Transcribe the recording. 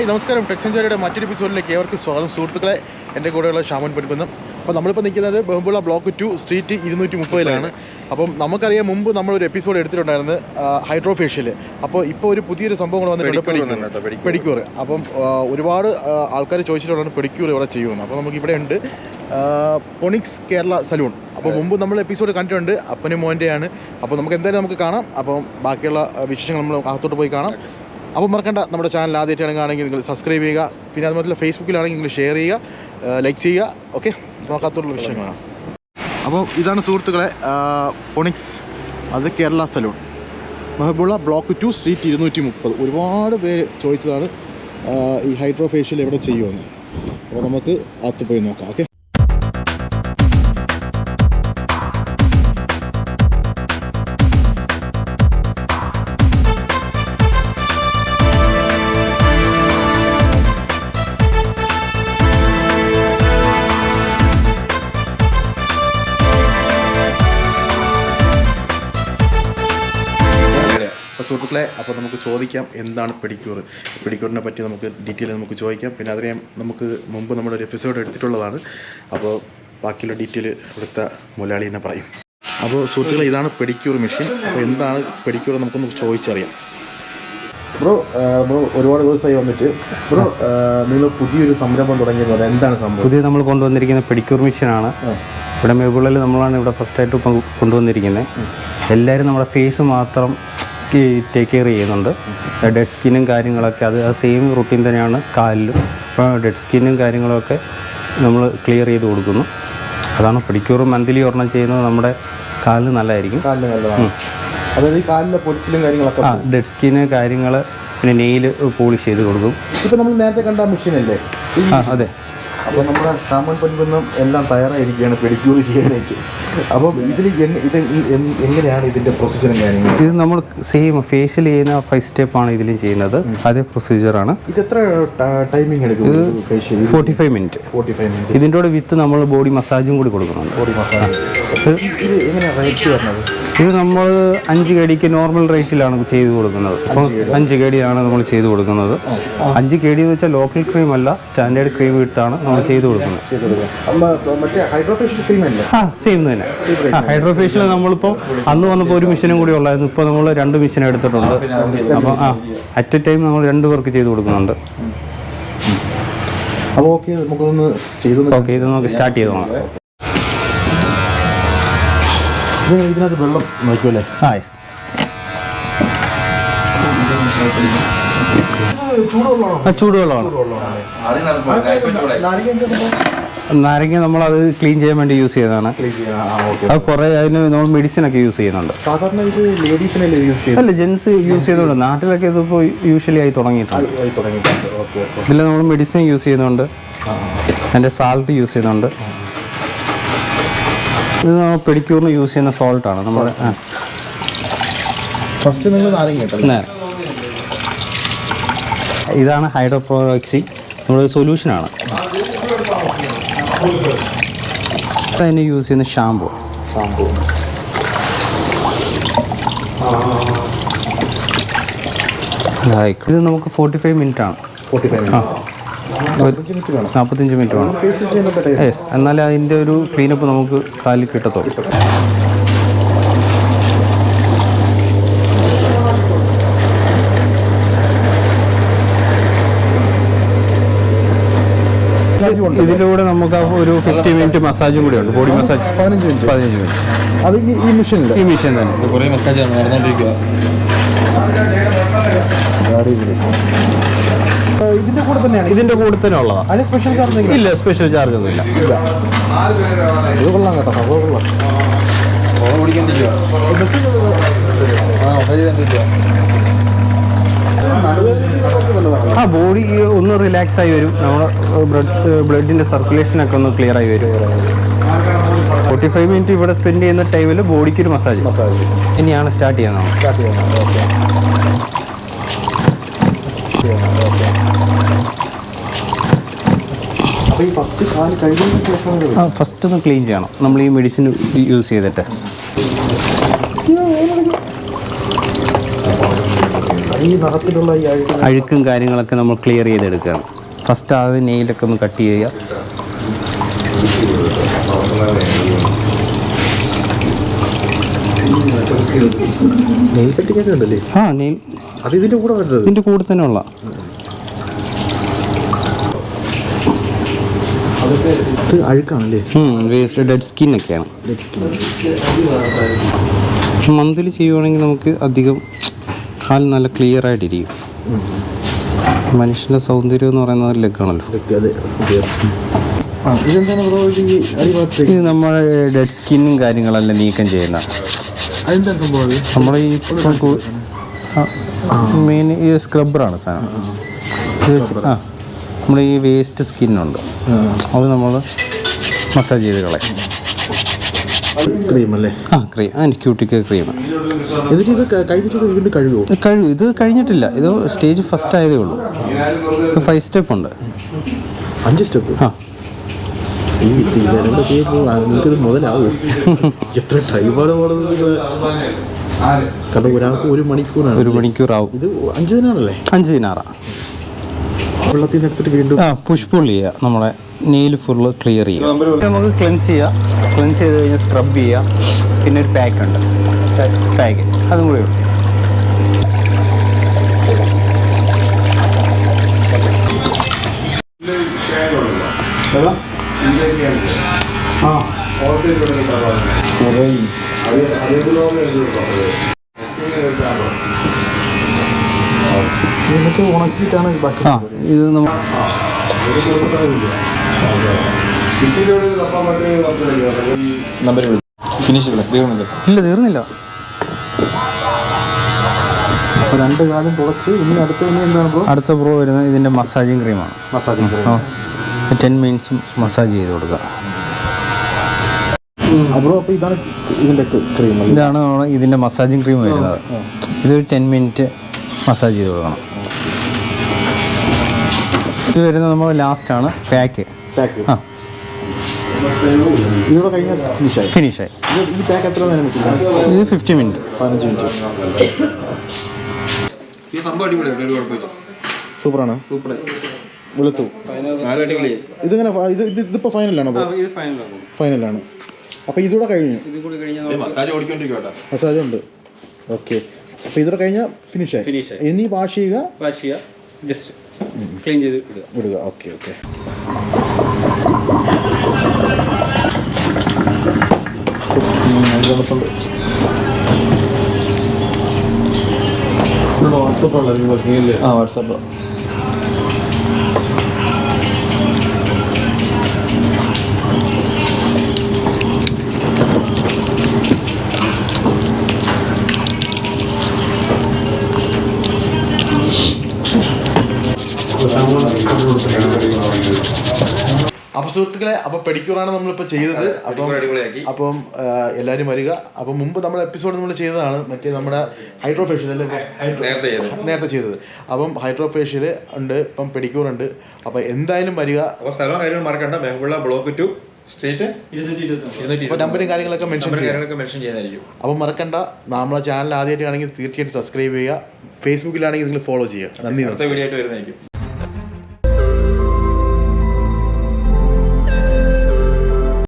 Hi നമസ്കാരം. ടെക്സഞ്ചാരിയുടെ മറ്റൊരു എപ്പിസോഡിലേക്ക് ഏവർക്ക് സ്വാഗതം. സുഹൃത്തുക്കളെ എന്റെ കൂടെയുള്ള ഷാമൻ പണിക്കുന്നം അപ്പോൾ നമ്മളിപ്പോൾ നിൽക്കുന്നത് ബഹുമ്പുള്ള ബ്ലോക്ക് ടു സ്ട്രീറ്റ് ഇരുന്നൂറ്റി മുപ്പതിലാണ് അപ്പം നമുക്കറിയാം മുമ്പ് നമ്മളൊരു എപ്പിസോഡ് എടുത്തിട്ടുണ്ടായിരുന്നു ഹൈഡ്രോഫേഷ്യൽ. അപ്പോൾ ഇപ്പോൾ ഒരു പുതിയൊരു സംഭവം കൂടെ വന്നിട്ടുണ്ട് പെഡിക്യൂർ അപ്പം ഒരുപാട് ആൾക്കാർ ചോദിച്ചിട്ടുള്ളതാണ് പെഡിക്യൂർ ഇവിടെ ചെയ്യുമെന്ന് അപ്പോൾ നമുക്ക് ഇവിടെ ഉണ്ട് പൊണിക്സ് കേരള സലൂൺ. അപ്പോൾ മുമ്പ് നമ്മൾ എപ്പിസോഡ് കണ്ടിട്ടുണ്ട് അപ്പനും മോന്റെയാണ്. അപ്പോൾ നമുക്ക് എന്തായാലും നമുക്ക് കാണാം. അപ്പം ബാക്കിയുള്ള വിശേഷങ്ങൾ നമ്മൾ അകത്തോട്ട് പോയി കാണാം. അപ്പോൾ മറക്കണ്ട നമ്മുടെ ചാനൽ ആദ്യമായിട്ടാണ് കാണുമെങ്കിൽ നിങ്ങൾ സബ്സ്ക്രൈബ് ചെയ്യുക. പിന്നെ അതുപോലെ ഫേസ്ബുക്കിലാണെങ്കിൽ നിങ്ങൾ ഷെയർ ചെയ്യുക ലൈക്ക് ചെയ്യുക. ഓക്കെ നോക്കാത്തുള്ള വിഷയങ്ങളാണ് അപ്പോൾ ഇതാണ് സുഹൃത്തുക്കളെ പൊണിക്സ് അത് Kerala salon. Mahboula block two street ഇരുന്നൂറ്റി മുപ്പത് ഒരുപാട് പേര് ചോദിച്ചതാണ് ഈ ഹൈഡ്രോ ഫേഷ്യൽ എവിടെ ചെയ്യുമെന്ന്. അപ്പോൾ നമുക്ക് അകത്ത് പോയി നോക്കാം. ഓക്കെ സുഹൃത്തുക്കളെ അപ്പോൾ നമുക്ക് ചോദിക്കാം എന്താണ് പെഡിക്യൂർ. പെഡിക്യൂറിനെ പറ്റി നമുക്ക് ഡീറ്റെയിൽ നമുക്ക് ചോദിക്കാം. പിന്നെ അതിനെ നമുക്ക് മുമ്പ് നമ്മുടെ ഒരു എപ്പിസോഡ് എടുത്തിട്ടുള്ളതാണ്. അപ്പോൾ ബാക്കിയുള്ള ഡീറ്റെയിൽ ഇവിടുത്തെ മുലാളി തന്നെ പറയും. അപ്പോൾ സുഹൃത്തുക്കളെ ഇതാണ് പെഡിക്യൂർ മെഷീൻ. അപ്പോൾ എന്താണ് പെഡിക്യൂർ നമുക്കൊന്ന് ചോദിച്ചറിയാം. ബ്രോ ബ്രോ ഒരുപാട് ദിവസമായി വന്നിട്ട്. ബ്രോ നിങ്ങൾ പുതിയൊരു സംരംഭം തുടങ്ങിയത് എന്താണ് സംഭവം? പുതിയ നമ്മൾ കൊണ്ടുവന്നിരിക്കുന്ന പെഡിക്യൂർ മെഷീനാണ്. ഇവിടെ മേബിളിൽ നമ്മളാണ് ഇവിടെ ഫസ്റ്റായിട്ട് ഇപ്പം കൊണ്ടുവന്നിരിക്കുന്നത്. എല്ലാവരും നമ്മുടെ ഫേസ് മാത്രം ടേക്ക് കെയർ ചെയ്യുന്നുണ്ട്. ഡെഡ് സ്കിന്നും കാര്യങ്ങളൊക്കെ അത് ആ സെയിം റുട്ടീൻ തന്നെയാണ് കാലിലും. അപ്പോൾ ഡെഡ് സ്കിന്നും കാര്യങ്ങളൊക്കെ നമ്മൾ ക്ലിയർ ചെയ്ത് കൊടുക്കുന്നു. അതാണ് പിടിക്കൂർ മന്ത്ലി ഒരെണ്ണം ചെയ്യുന്നത് നമ്മുടെ കാലിന് നല്ലതായിരിക്കും. അതായത് ഈ കാലിലെ പൊരിച്ചിലും കാര്യങ്ങളൊക്കെ ആ ഡെഡ് സ്കിന്ന് കാര്യങ്ങൾ പിന്നെ നെയിൽ പോളിഷ് ചെയ്ത് കൊടുക്കും. ഇപ്പം നമ്മൾ നേരത്തെ കണ്ട മെഷീൻ അല്ലേ ആ അതെ. അപ്പോൾ നമ്മുടെ ഷാമൻ പൊൻകുന്നം എല്ലാം തയ്യാറായിരിക്കുകയാണ് പെഡിക്യൂർ ചെയ്യാനായിട്ട്. അപ്പോൾ ഇതിൽ ഇത് എങ്ങനെയാണ് ഇതിന്റെ പ്രൊസീജിയറും കാര്യങ്ങളും? ഇത് നമ്മൾ സെയിം ഫേഷ്യൽ ചെയ്യുന്ന ഫൈവ് സ്റ്റെപ്പാണ് ഇതിലും ചെയ്യുന്നത്. അതേ പ്രൊസീജിയറാണ് ഇത് എത്ര ടൈമിംഗ് എടുക്കും facial forty five minute forty five minute ഇതിന്റെ കൂടെ വിത്ത് നമ്മൾ ബോഡി മസാജും കൂടി കൊടുക്കുന്നുണ്ട്. ബോഡി മസാജ് ഇത് എങ്ങനെയാണ് റേറ്റ് വരുന്നത്? ഇത് നമ്മൾ അഞ്ച് കേടിക്ക് നോർമൽ റേറ്റിലാണ് ചെയ്തു കൊടുക്കുന്നത്. അപ്പോൾ അഞ്ച് കേടിയാണ് നമ്മൾ ചെയ്തു കൊടുക്കുന്നത്. അഞ്ച് കേടി എന്ന് വെച്ചാൽ ലോക്കൽ ക്രീം അല്ല സ്റ്റാൻഡേർഡ് ക്രീം ഇട്ടാണ് നമ്മൾ ചെയ്തു കൊടുക്കുന്നത്. ചെയ്ത് ആ സെയിം തന്നെ. ഹൈഡ്രോഫേഷ്യൽ ഹൈഡ്രോ ഫേഷ്യൽ നമ്മളിപ്പോൾ അന്ന് വന്നപ്പോൾ ഒരു മെഷീനും കൂടി ഉള്ളായിരുന്നു. ഇപ്പോൾ നമ്മൾ രണ്ട് മിഷൻ എടുത്തിട്ടുണ്ട്. അപ്പോൾ ആ അറ്റ് എ ടൈം നമ്മൾ രണ്ട് പേർക്ക് ചെയ്തു കൊടുക്കുന്നുണ്ട്. അപ്പോൾ ഓക്കെ നമുക്കൊന്ന് ചെയ്തൊന്ന് ഓക്കെ ഇത് നമുക്ക് സ്റ്റാർട്ട് ചെയ്ത് ഇത് ഇതിനകത്ത് വെള്ളം നോക്കുമല്ലേ ആ ചൂടുവെള്ളമാണ്? നാരങ്ങ നമ്മളത് ക്ലീൻ ചെയ്യാൻ വേണ്ടി യൂസ് ചെയ്യുന്നതാണ്. അത് കുറേ അതിന് നമ്മൾ മെഡിസിൻ ഒക്കെ യൂസ് ചെയ്യുന്നുണ്ട്. സാധാരണ ഇത് ലേഡീസിനല്ലേ യൂസ് അല്ല ജെൻസ് യൂസ് ചെയ്യുന്നുണ്ട്. നാട്ടിലൊക്കെ ഇതിപ്പോൾ യൂഷ്വലി ആയി തുടങ്ങിയിട്ടുണ്ട്. ഇതിൽ നമ്മൾ മെഡിസിൻ യൂസ് ചെയ്യുന്നുണ്ട്. അതിന്റെ സാൾട്ട് യൂസ് ചെയ്യുന്നുണ്ട്. ഇത് നമ്മൾ പെഡിക്യൂറിന് യൂസ് ചെയ്യുന്ന സോൾട്ടാണ് നമ്മൾ ഫസ്റ്റ് നിങ്ങൾ നാരങ്ങ ഇതാണ് ഹൈഡ്രോപ്രോക്സി നമ്മുടെ സൊല്യൂഷനാണ് അതിന് യൂസ് ചെയ്യുന്ന ഷാമ്പു ഷാമ്പൂ ഇത് നമുക്ക് ഫോർട്ടി ഫൈവ് മിനിറ്റ് ആണ് ഫോർട്ടി ഫൈവ് നാൽപ്പത്തഞ്ച് മിനിറ്റ് വേണം. യെസ് എന്നാലേ അതിന്റെ ഒരു ക്ലീനപ്പ് നമുക്ക് കാലിൽ കിട്ടത്തുള്ളൂ. ഇതിലൂടെ നമുക്ക് ആ ഒരു ഫിഫ്റ്റി മിനിറ്റ് മസാജും കൂടി ഉണ്ട്. ബോഡി മസാജ് പതിനഞ്ച് മിനിറ്റ്. പതിനഞ്ച് മിനിറ്റ്. അത് ഈ മെഷീനിൽ ഈ മിഷൻ തന്നെ. കുറേ മസാജാണ് നടന്നുകൊണ്ടിരിക്കുക ഇതിന്റെ കൂടെ തന്നെയാണ്. ഇതിന്റെ കൂടെ തന്നെ ഉള്ളതാ. അതിന് സ്പെഷ്യൽ ചാർജ് ഇല്ല സ്പെഷ്യൽ ചാർജ് ഒന്നും ഇല്ല. ഇത് കൊള്ളാം കേട്ടോ സംഭവം കൊള്ളാം. ആ ബോഡി ഒന്ന് റിലാക്സ് ആയി വരും. നമ്മുടെ ബ്ലഡ് സർക്കുലേഷൻ ഒക്കെ ഒന്ന് ക്ലിയർ ആയി വരും. ഫോർട്ടി ഫൈവ് മിനിറ്റ് ഇവിടെ സ്പെൻഡ് ചെയ്യുന്ന ടൈമിൽ ബോഡിക്ക് ഒരു മസാജ് മസാജ് ഇനിയാണ് സ്റ്റാർട്ട് ചെയ്യുന്നത്. സ്റ്റാർട്ട് ചെയ്യുന്നത്. ഓക്കെ അപ്പോൾ ഈ ഫസ്റ്റ് കാൽ കഴുകിയതിന് ശേഷം ആ ഫസ്റ്റ് ഒന്ന് ക്ലീൻ ചെയ്യണം. നമ്മൾ ഈ മെഡിസിൻ യൂസ് ചെയ്തിട്ട്. അഴുക്ക് കാര്യങ്ങളൊക്കെ നമ്മൾ ക്ലിയർ ചെയ്തെടുക്കുകയാണ്. ഫസ്റ്റ് ആദ്യം നെയിലൊക്കെ ഒന്ന് കട്ട് ചെയ്യുക. ആ നെയിൽ അത് ഇതിന്റെ കൂടെ വരുന്നത്. ഇതിന്റെ കൂടെ തന്നെ ഉള്ള. ഇത് അഴുക്കാണല്ലേ? വേസ്റ്റ് ഡെഡ് സ്കിൻ ഒക്കെയാണ്. മന്തിൽ ചെയ്യുവാണെങ്കിൽ നമുക്ക് അധികം കാൽ നല്ല ക്ലിയർ ആയിട്ടിരിക്കും. മനുഷ്യന്റെ സൗന്ദര്യം എന്ന് പറയുന്നത് ഇത് നമ്മുടെ ഡെഡ് സ്കിന്നും കാര്യങ്ങളല്ല നീക്കം ചെയ്യുന്ന. നമ്മളീ നമ്മുടെ ഈ മെയിൻ ഈ സ്ക്രബ്ബറാണ് സാധനം. ഇത് വെച്ച് ആ നമ്മൾ ഈ വേസ്റ്റ് സ്കിന്നുണ്ട്. അത് നമ്മൾ മസാജ് ചെയ്ത് കളയും. ക്രീം അല്ലേ ആ ക്രീം ക്യൂട്ടിക്ക് ക്രീം. എന്നിട്ട് ഇത് ക- കൈ വെച്ചത് വീണ്ടും കഴുകുമോ ഇത് കഴിഞ്ഞിട്ടില്ല. ഇത് സ്റ്റേജ് ഫസ്റ്റ് ആയതേ ഉള്ളൂ. ഫൈവ് സ്റ്റെപ്പ് ഉണ്ട്. അഞ്ച് സ്റ്റെപ്പ് ആ. ഈ മുതലാവും? എത്ര ടൈമാണ് പോണത് കാരണം ഒരാൾക്ക് ഒരു മണിക്കൂറാണ്. ഒരു മണിക്കൂറാവും. ഇത് അഞ്ച് ദിനാറല്ലേ? അഞ്ച് ദിനാറാ. വെള്ളത്തിൽ എടുത്തിട്ട് വീണ്ടും ആ പുഷ് പുൾ ചെയ്യുക നമ്മളെ നെയിൽ ഫുള്ള് ക്ലിയർ ചെയ്യുക നമുക്ക് ക്ലെൻസ് ചെയ്യുക ക്ലെൻസ് ചെയ്ത് കഴിഞ്ഞാൽ സ്ക്രബ് ചെയ്യുക പിന്നെ ഒരു പാക്ക് ഉണ്ട്. പാക്ക് അതും കൂടി ഉണ്ട് എന്നിട്ട് ഉണക്കിയിട്ടാണ് ബാക്കി ആ ഇത് നമ്മൾ നമ്പർ ഫിനിഷ് ഇല്ല തീർന്നില്ല. അപ്പോൾ രണ്ട് കാലം തുളച്ച് ഇനി അടുത്ത ഇനി എന്താണ് അടുത്ത പ്രോ വരുന്നത് ഇതിന്റെ മസാജിങ് ക്രീമാണ് massaging cream ten minutes massage ചെയ്ത് കൊടുക്കുക. ബ്രോ അപ്പോൾ ഇതാണ് ഇതിന്റെ ക്രീം അല്ലേ? ഇതാണ് നമ്മൾ ഇതിന്റെ മസാജിങ് ക്രീം വരുന്നത്. ഇതൊരു ടെൻ മിനിറ്റ് മസാജ് ചെയ്ത് കൊടുക്കണം. ഇത് വരുന്നത് നമ്മൾ ലാസ്റ്റാണ് പാക്ക് പാക്ക് ആ. ഫിനിഷായി ഇത് ഈ പാക്ക് എത്ര നേരം വെച്ചിട്ടുണ്ട് ഇത് ഫിഫ്റ്റി മിനിറ്റ് പതിനഞ്ച് മിനിറ്റ് സൂപ്പറാണ്. സൂപ്പർ വെളുത്തു. ഇതിങ്ങനെ ഇത് ഇതിപ്പോ ഫൈനലാണ് ഫൈനലാണ് അപ്പോൾ ഇതുകൂടെ കഴിഞ്ഞു? ഇത് കൂടി കഴിഞ്ഞാൽ മസാജ് ഓടിക്കൊണ്ടിരിക്കട്ടെ മസാജ് ഉണ്ട് ഓക്കെ. അപ്പോൾ ഇതുകൂടെ കഴിഞ്ഞാൽ ഫിനിഷ് Finish ആയി. ഇനി വാഷ് ചെയ്യുക? വാഷ് ചെയ്യുക. ജസ്റ്റ് ക്ലീൻ ചെയ്ത് ഇടുക. വിടുക ഓക്കെ ഓക്കെ. ആ വാട്സാപ്പ് അപ്പോൾ സുഹൃത്തുക്കളെ അപ്പൊ പെഡിക്യൂറാണ് നമ്മളിപ്പോ ചെയ്തത്. അപ്പം അപ്പം എല്ലാരും എല്ലാവരും വരിക. അപ്പം മുമ്പ് നമ്മൾ എപ്പിസോഡ് നമ്മൾ ചെയ്തതാണ്. മറ്റേ നമ്മുടെ ഹൈഡ്രോ ഫേഷ്യൽ അല്ലേ? ഹൈഡ്രോ- നേരത്തെ ചെയ്തത്. അപ്പം ഹൈഡ്രോ ഫേഷ്യൽ ഉണ്ട് ഇപ്പം പെഡിക്യൂർ ഉണ്ട്. അപ്പൊ എന്തായാലും വരിക. മറക്കണ്ട. മെഹബുള്ള ബ്ലോക്ക് ടു സ്ട്രീറ്റ് നമ്പറും കാര്യങ്ങളൊക്കെ മെൻഷൻ മെൻഷൻ ചെയ്യുന്നതായിരിക്കും അപ്പം മറക്കണ്ട. നമ്മളെ ചാനൽ ആദ്യമായിട്ടാണെങ്കിൽ തീർച്ചയായിട്ടും സബ്സ്ക്രൈബ് ചെയ്യുക. ഫേസ്ബുക്കിലാണെങ്കിൽ നിങ്ങൾ ഫോളോ ചെയ്യുക. നന്ദി അടുത്ത വീഡിയോ ആയിട്ട് വരുന്നതായിരിക്കും.